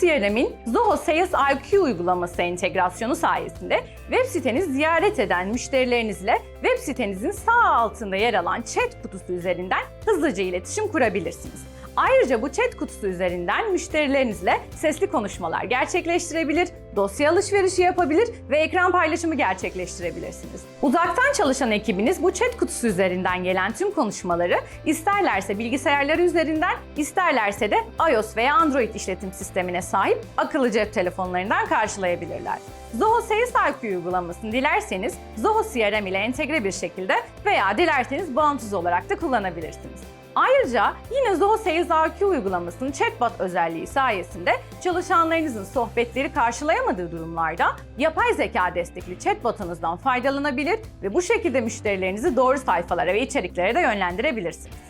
CRM'in Zoho Sales IQ uygulaması entegrasyonu sayesinde web sitenizi ziyaret eden müşterilerinizle web sitenizin sağ altında yer alan chat kutusu üzerinden hızlıca iletişim kurabilirsiniz. Ayrıca bu chat kutusu üzerinden müşterilerinizle sesli konuşmalar gerçekleştirebilir, dosya alışverişi yapabilir ve ekran paylaşımı gerçekleştirebilirsiniz. Uzaktan çalışan ekibiniz bu chat kutusu üzerinden gelen tüm konuşmaları isterlerse bilgisayarları üzerinden, isterlerse de iOS veya Android işletim sistemine sahip akıllı cep telefonlarından karşılayabilirler. Zoho Sales IQ uygulamasını dilerseniz Zoho CRM ile entegre bir şekilde veya dilerseniz bağımsız olarak da kullanabilirsiniz. Ayrıca yine Zoho Sales IQ uygulamasının chatbot özelliği sayesinde çalışanlarınızın sohbetleri karşılayamadığı durumlarda yapay zeka destekli chatbotunuzdan faydalanabilir ve bu şekilde müşterilerinizi doğru sayfalara ve içeriklere de yönlendirebilirsiniz.